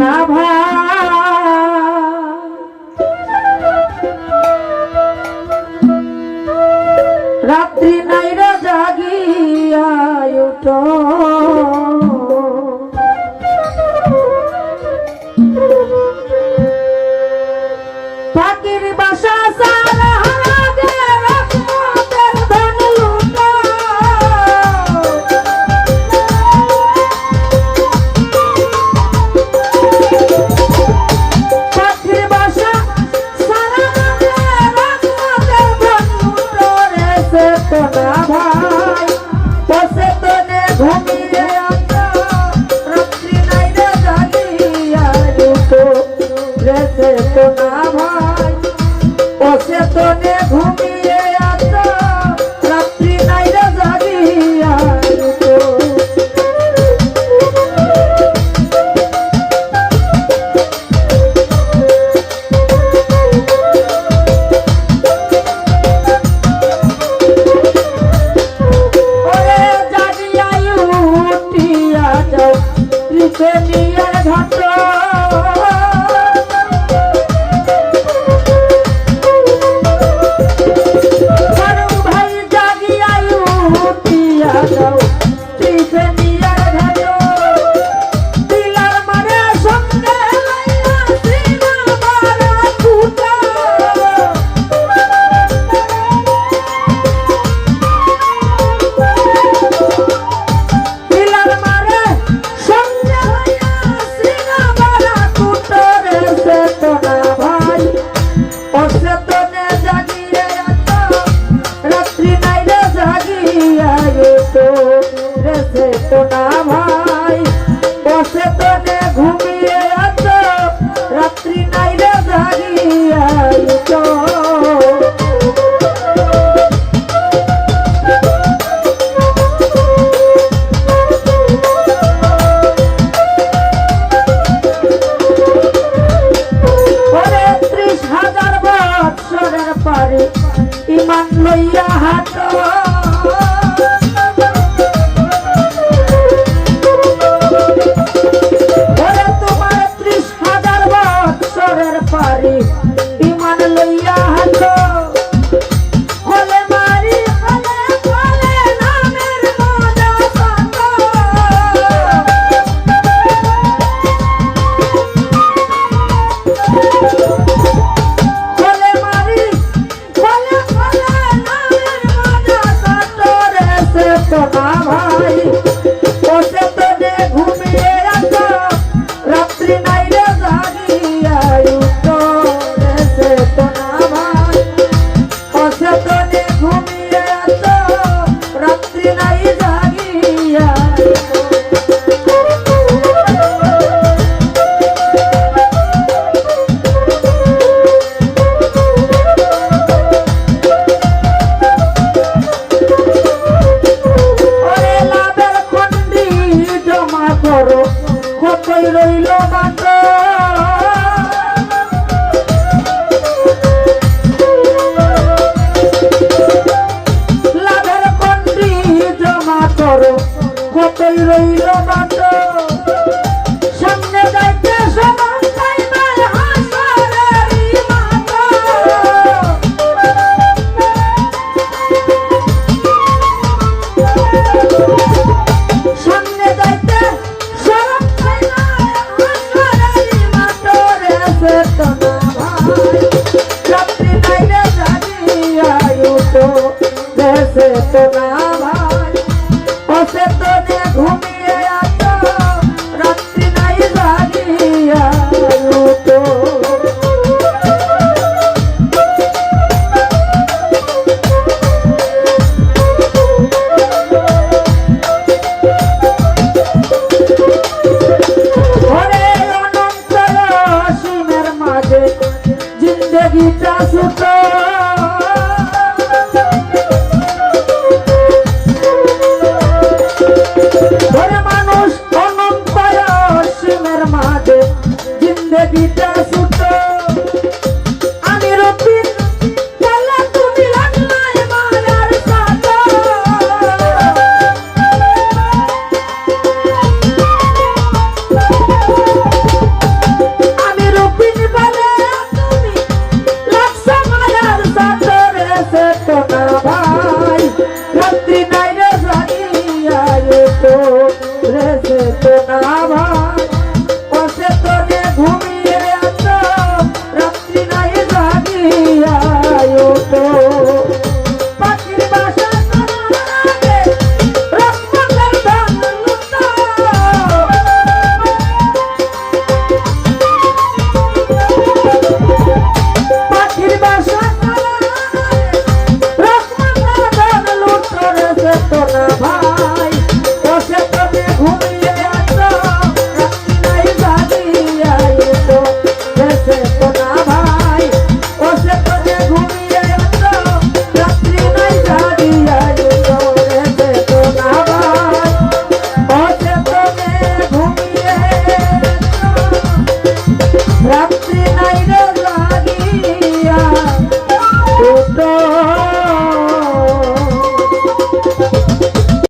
না রাত্রি নাই রাজাগিয়া উঠ। চেতনা বসে তো না ভাই বসে তো তো ভাই। কোথায় রইল বান্দা লাভের কন্ডি জমা করো কোথায় রইল বান্দা Oh, oh, oh, oh,